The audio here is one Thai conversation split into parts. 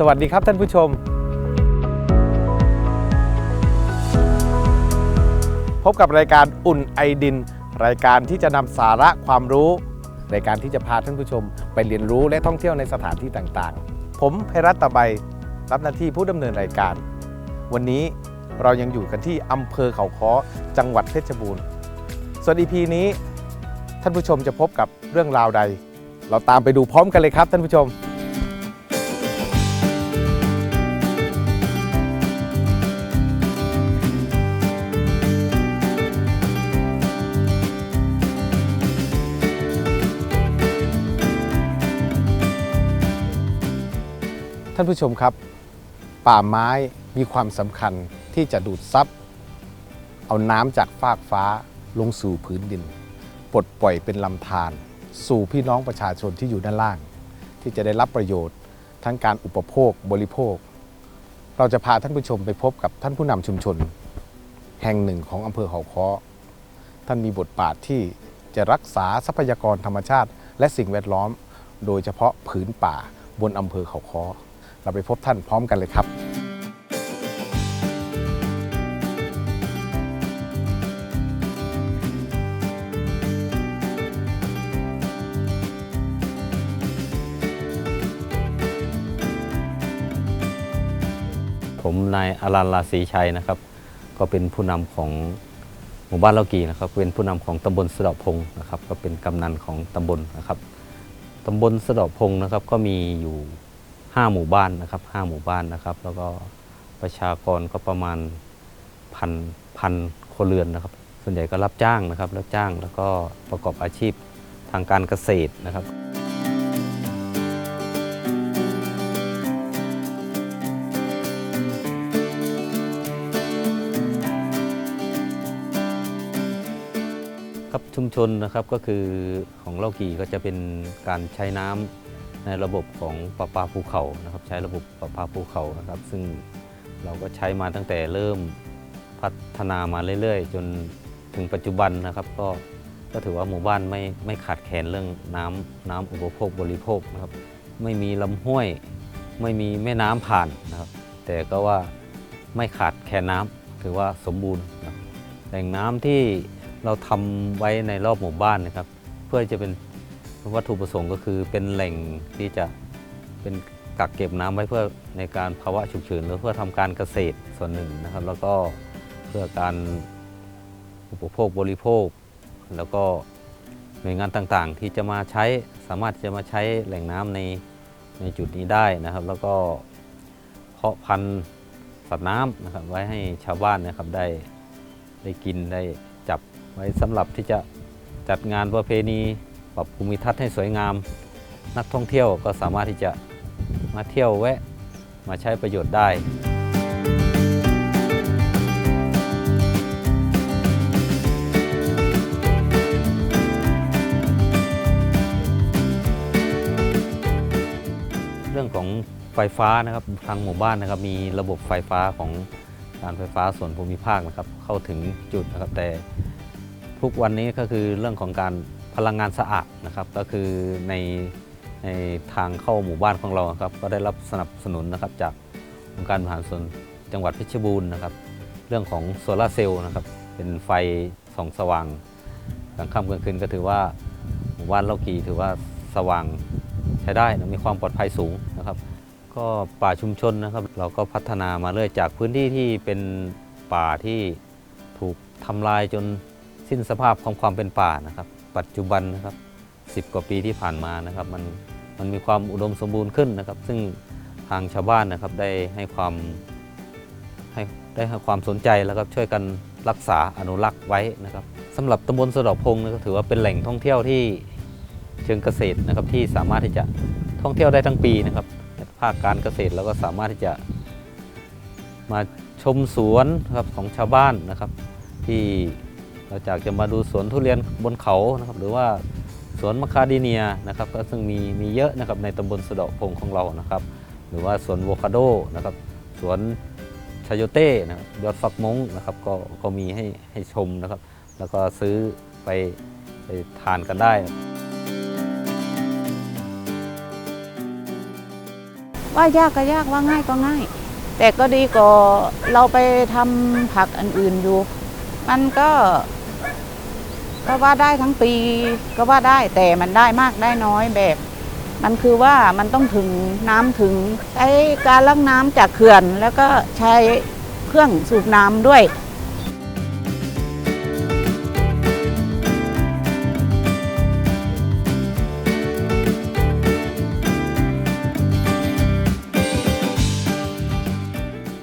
สวัสดีครับท่านผู้ชม พบกับรายการอุ่นไอดิน รายการที่จะนำสาระความรู้ รายการที่จะพาท่านผู้ชม ไปเรียนรู้และท่องเที่ยวในสถานที่ต่างๆ ผมเพรัตตะใบรับหน้าที่ผู้ดำเนินรายการ วันนี้เรายังอยู่กันที่อำเภอเขาค้อจังหวัดเพชรบูรณ์ ส่วน EP นี้ ท่านผู้ชมจะพบกับเรื่องราวใด เราตามไปดูพร้อมกันเลยครับท่านผู้ชมานผู้ชมครับ ป่าไม้มีความสำคัญที่จะดูดซับเอาน้ำจากฟากฟ้าลงสู่พื้นดิน ปลดปล่อยเป็นลำธารสู่พี่น้องประชาชนที่อยู่ด้านล่าง ที่จะได้รับประโยชน์ทั้งการอุปโภคบริโภค เราจะพาท่านผู้ชมไปพบกับท่านผู้นำชุมชน แห่งหนึ่งของอำเภอเขาค้อท่านมีบทบาทที่จะรักษาทรัพยากรธรรมชาติ และสิ่งแวดล้อม โดยเฉพาะผืนป่าบนอำเภอเขาค้อ เราไปพบท่านพร้อมกันเลยครับ ผมนายอารันลาศีชัยนะครับ ก็เป็นผู้นำของหมู่บ้านเลากีนะครับ เป็นผู้นำของตำบลสะเดาะพงนะครับ ก็เป็นกำนันของตำบลนะครับตำบลสะเดาะพงนะครับก็มีอยู่ 5 หมู่บ้านนะครับ5หมู่บ้านนะครับ แล้วก็ประชากรก็ประมาณพันพันครัวเรือนนะครับ ส่วนใหญ่ก็รับจ้างนะครับรับจ้างแล้วก็ประกอบอาชีพทางการเกษตรนะครับครับชุมชนนะครับก็คือของเล่ากีก็จะเป็นการใช้น้ำ ในระบบของประปาภูเขานะครับ ใช้ระบบประปาภูเขานะครับ ซึ่งเราก็ใช้มาตั้งแต่เริ่มพัฒนามาเรื่อยๆ จนถึงปัจจุบันนะครับ ก็ก็ถือว่าหมู่บ้านไม่ไม่ขาดแคลนเรื่องน้ำน้ำอุปโภคบริโภคนะครับ ไม่มีลำห้วย ไม่มีแม่น้ำผ่านนะครับ แต่ก็ว่าไม่ขาดแคลนน้ำถือว่าสมบูรณ์นะรแหล่งน้ำที่เราทำไว้ในรอบหมู่บ้านนะครับ เพื่อจะเป็น วัตถุประสงค์ก็คือเป็นแหล่งที่จะเป็นกักเก็บน้ำไว้เพื่อในการภาวะฉุกเฉินหรือเพื่อทำการเกษตรส่วนหนึ่งนะครับ แล้วก็เพื่อการอุปโภคบริโภค แล้วก็หน่วยงานต่างๆ ที่จะมาใช้สามารถที่จะมาใช้แหล่งน้ำในในจุดนี้ได้นะครับ แล้วก็เพาะพันธุ์สัตว์น้ำนะครับไว้ให้ชาวบ้านนะครับได้ได้กินได้จับไว้สำหรับที่จะจัดงานประเพณี ปรับภูมิทัศน์ให้สวยงาม นักท่องเที่ยวก็สามารถที่จะมาเที่ยวแวะมาใช้ประโยชน์ได้เรื่องของไฟฟ้านะครับทางหมู่บ้านนะครับ มีระบบไฟฟ้าของการไฟฟ้าส่วนภูมิภาคนะครับ เข้าถึงจุดนะครับแต่ทุกวันนี้ก็คือเรื่องของการ พลังงานสะอาดนะครับก็คือในในทางเข้าหมู่บ้านของเราครับก็ได้รับสนับสนุนนะครับจากองค์การบริหารส่วนจังหวัดเพชรบูรณ์นะครับ เรื่องของโซลาร์เซลล์นะครับเป็นไฟส่องสว่างกลางค่ำกลางคืนก็ถือว่าหมู่บ้านเล่ากีถือว่าสว่างใช้ได้นะมีความปลอดภัยสูงนะครับ ก็ป่าชุมชนนะครับ เราก็พัฒนามาเรื่อยจากพื้นที่ที่เป็นป่าที่ถูกทำลายจนสิ้นสภาพของความเป็นป่านะครับ ปัจจุบันนะครับ10 กว่าปีที่ผ่านมานะครับมันมันมีความอุดมสมบูรณ์ขึ้นนะครับ ซึ่งทางชาวบ้านนะครับได้ให้ความให้ได้ให้ความสนใจแล้วก็ช่วยกันรักษาอนุรักษ์ไว้นะครับสำหรับตำบลสะดอกพงนะครับถือว่าเป็นแหล่งท่องเที่ยวที่เชิงเกษตรนะครับที่สามารถที่จะท่องเที่ยวได้ทั้งปีนะครับภาคการเกษตรเราก็สามารถที่จะมาชมสวนนะครับของชาวบ้านนะครับที่ เราจากจะมาดูสวนทุเรียนบนเขานะครับหรือว่าสวนมะคาเดเนียนะครับก็ซึ่งมีมีเยอะนะครับในตำบลสะเดาะพงของเรานะครับ หรือว่าสวนโวคาโดนะครับสวนชายโยเต้นะครับยอดฟักมงนะครับก็ก็มีให้ให้ชมนะครับ แล้วก็ซื้อไปไปทานกันได้ ว่ายากก็ยากว่าง่ายก็ง่าย แต่ก็ดีกว่าเราไปทำผักอันอื่นอยู่ มันก็ ก็ว่าได้ทั้งปีก็ว่าได้แต่มันได้มากได้น้อยแบบ มันคือว่ามันต้องถึงน้ำถึงใช้การลักน้ำจากเขื่อน แล้วก็ใช้เครื่องสูบน้ำด้วย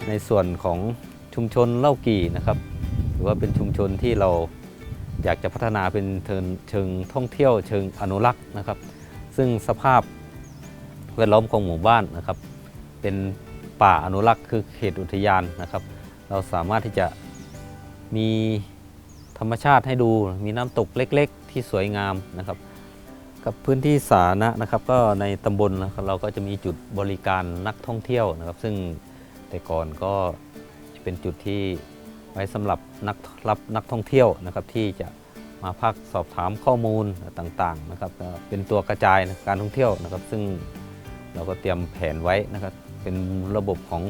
ในส่วนของชุมชนเล่ากี่นะครับหรือว่าเป็นชุมชนที่เรา อยากจะพัฒนาเป็นเชิงท่องเที่ยวเชิงอนุรักษ์นะครับ ซึ่งสภาพแวดล้อมของหมู่บ้านนะครับ เป็นป่าอนุรักษ์คือเขตอุทยานนะครับ เราสามารถที่จะมีธรรมชาติให้ดูมีน้ำตกเล็ก ๆ ที่สวยงามนะครับ กับพื้นที่สาธารณะนะครับ ก็ในตำบลนะครับเราก็จะมีจุดบริการนักท่องเที่ยวนะครับ ซึ่งแต่ก่อนก็จะเป็นจุดที่ ไว้สำหรับนักรับนักท่องเที่ยวนะครับที่จะมาพักสอบถามข้อมูลต่างๆนะครับเป็นตัวกระจายการท่องเที่ยวนะครับ ซึ่งเราก็เตรียมแผนไว้นะครับเป็นระบบของ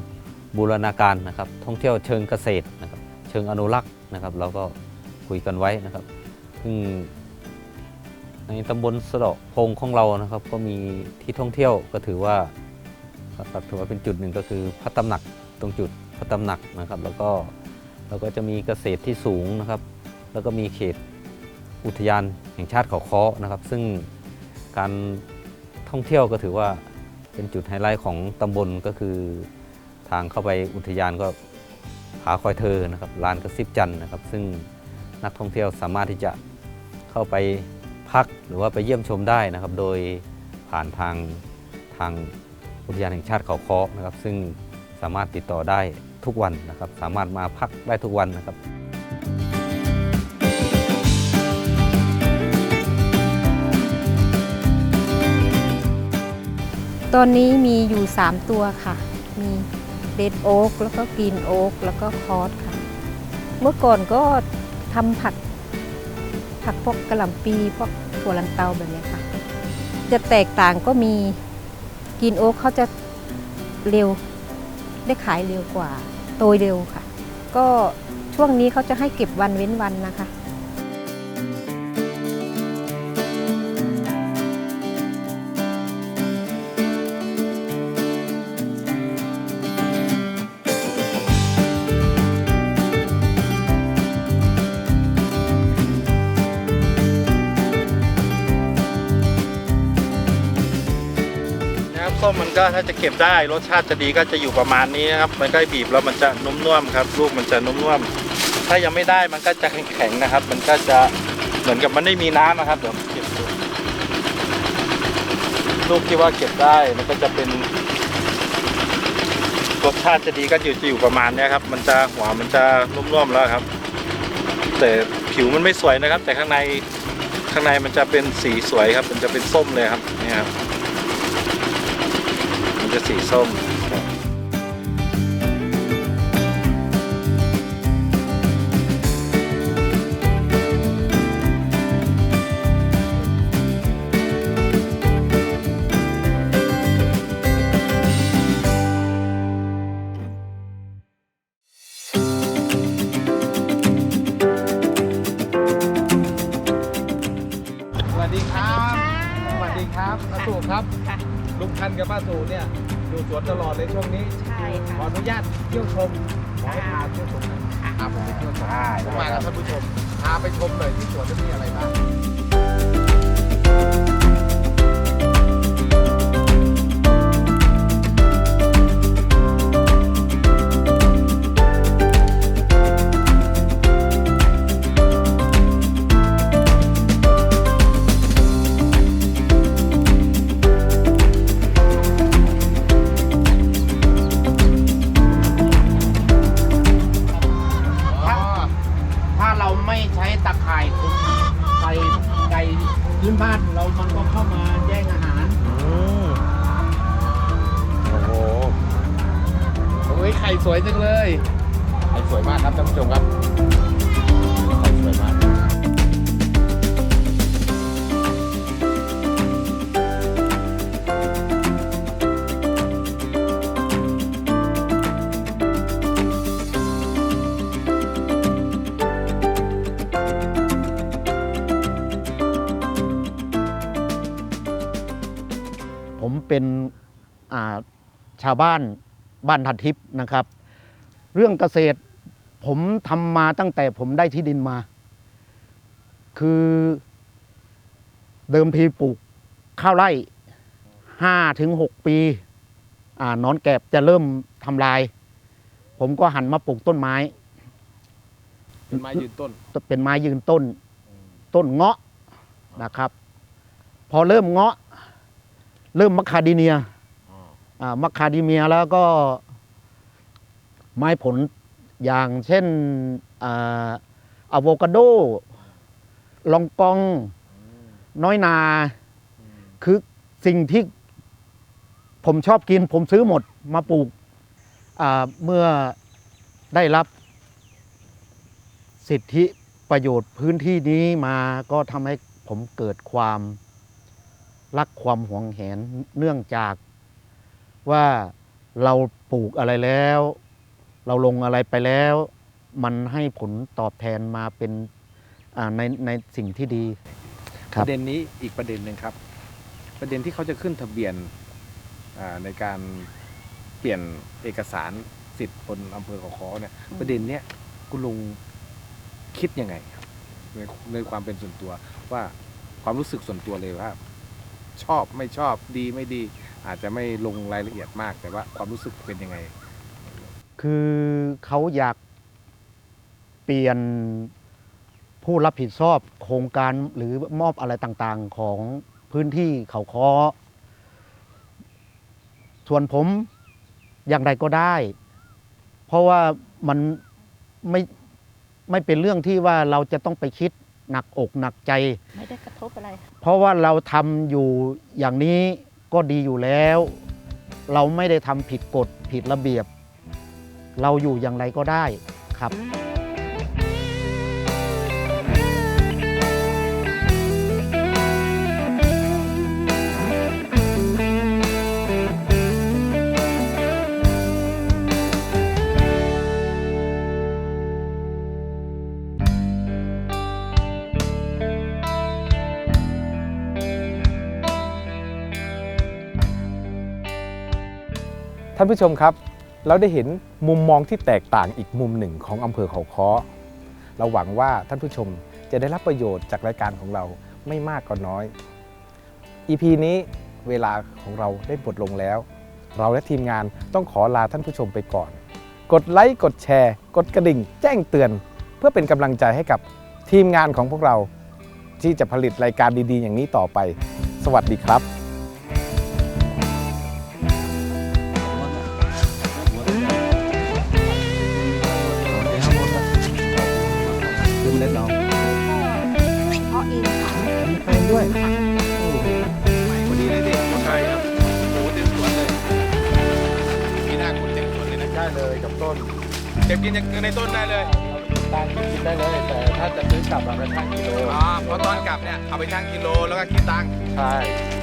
บูรณาการนะครับ ท่องเที่ยวเชิงเกษตรนะครับเชิงอนุรักษ์นะครับเราก็คุยกันไว้นะครับซึ่งในตำบลสะเดาะพงของเรานะครับ ก็มีที่ท่องเที่ยวก็ถือว่าถือว่าเป็นจุดหนึ่งก็คือพระตำหนักตรงจุดพระตำหนักนะครับ แล้วก็ เราก็จะมีเกษตรที่สูงนะครับ แล้วก็มีเขตอุทยานแห่งชาติเขาค้อนะครับ ซึ่งการท่องเที่ยวก็ถือว่าเป็นจุดไฮไลท์ของตำบลก็คือทางเข้าไปอุทยานก็ผาคอยเธอนะครับลานกระซิบจันนะครับ ซึ่งนักท่องเที่ยวสามารถที่จะเข้าไปพักหรือว่าไปเยี่ยมชมได้นะครับ โดยผ่านทางทางอุทยานแห่งชาติเขาค้อนะครับ ซึ่งสามารถติดต่อได้ ทุกวันนะครับ สามารถมาพักได้ทุกวันนะครับตอนนี้มีอยู่ 3 ตัวค่ะ มีเ e ดโอ๊กแล้วก็กรีนโอ๊กแล้วก็คอสค่ะ เมื่อก่อนก็ทำผักผักพวกกระหล่ำปีพวกถั่วลันเตาแบบนี้ค่ะ จะแตกต่างก็มีกรีนโอ๊กเขาจะเร็วได้ขายเร็วกว่า โตเร็วค่ะ ก็ช่วงนี้เขาจะให้เก็บวันเว้นวันนะคะ ส้มมันก็ถ้าจะเก็บได้รสชาติจะดีก็จะอยู่ประมาณนี้นะครับ มันก็บีบแล้วมันจะนุ่มน่วมครับ ลูกมันจะนุ่มน่วมถ้ายังไม่ได้มันก็จะแข็งๆนะครับ มันก็จะเหมือนกับมันไม่มีน้ำนะครับเดี๋ยวเก็บดูลูกที่ว่าเก็บได้มันก็จะเป็นรสชาติจะดีก็อยู่จะอยู่ประมาณนี้ครับ มันจะหัวมันจะนุ่มๆแล้วครับ แต่ผิวมันไม่สวยนะครับ แต่ข้างในข้างในมันจะเป็นสีสวยครับ มันจะเป็นส้มเลยครับนี่ครับ จะสีส้มสวัสดีครับ ดีครับป้าสู่ครับลุงพันธุ์กับป้าสู่เนี่ยอยู่สวนตลอดเลยช่วงนี้ใช่ขออนุญาตเที่ยวชมขอให้พาเที่ยวชมหน่อยครับผมไปเที่ยวชมผมมากับท่านผู้ชมพาไปชมหน่อยที่สวนจะมีอะไรบ้าง ท่านผู้ชมครับสวยมากผมเป็นชาวบ้านบ้านทันทิพย์นะครับ เรื่องเกษตร ผมทำมาตั้งแต่ผมได้ที่ดินมา คือเดิมทีปลูกข้าวไร่ห้าถึงหกปีอ่านอนแกบจะเริ่มทำลาย ผมก็หันมาปลูกต้นไม้ เป็นไม้ยืนต้น เป็นไม้ยืนต้น ต้นเงาะนะครับ พอเริ่มเงาะ เริ่มมัคคาดิเนียอ่ามัคคาดิเมียแล้วก็ไม้ผล อย่างเช่นอาอะโวคาโด ลองกอง น้อยนา คือสิ่งที่ผมชอบกิน ผมซื้อหมดมาปลูกอ่าเมื่อได้รับสิทธิประโยชน์พื้นที่นี้มาก็ทำให้ผมเกิดความรักความหวงแหนเนื่องจากว่าเราปลูกอะไรแล้ว เราลงอะไรไปแล้ว มันให้ผลตอบแทนมาเป็นอ่าในในสิ่งที่ดี คปรับ ระเด็นนี้อีกประเด็นหนึ่งครับ ประเด็นที่เขาจะขึ้นทะเบียนอ่าในการเปลี่ยนเอกสารสิทธิ์บนอำเภอเขาคอเนี่ย ประเด็นเนี้ยคุณลุงคิดยังไงครับในในความเป็นส่วนตัวว่าความรู้สึกส่วนตัวเลยว่า ชอบไม่ชอบดีไม่ดี อาจจะไม่ลงรายละเอียดมากแต่ว่าความรู้สึกเป็นยังไง คือเขาอยากเปลี่ยนผู้รับผิดชอบโครงการหรือมอบอะไรต่างๆของพื้นที่เขาคอส่วนผมอย่างไรก็ได้ เพราะว่ามันไม่ไม่เป็นเรื่องที่ว่าเราจะต้องไปคิดหนักอกหนักใจ ไม่ได้กระทบอะไร เพราะว่าเราทำอยู่อย่างนี้ก็ดีอยู่แล้ว เราไม่ได้ทำผิดกฎผิดระเบียบ เราอยู่อย่างไรก็ได้ครับท่านผู้ชมครับ เราได้เห็นมุมมองที่แตกต่างอีกมุมหนึ่งของอำเภอเขาค้อเราหวังว่าท่านผู้ชมจะได้รับประโยชน์จากรายการของเราไม่มากก็น้อย EP นี้เวลาของเราได้หมดลงแล้ว เราและทีมงานต้องขอลาท่านผู้ชมไปก่อน กดไลค์กดแชร์ กดกระดิ่ง แจ้งเตือน เพื่อเป็นกำลังใจให้กับทีมงานของพวกเรา ที่จะผลิตรายการดีๆ อย่างนี้ต่อไป สวัสดีครับ แพงด้วยพอดีเลยดิใช่ครับโอ้เต็มสวนเลยมีหน้าคุณเต็มสวนเลยนะได้เลยกับต้นเก็บกินในต้นได้เลยตานกินได้เลยแต่ถ้าจะซื้อกลับเราก็ช่างกิโลอ๋อเพราะตอนกลับเนี่ยเอาไปชั่งกิโลแล้วก็คิดตังค์ใช่อ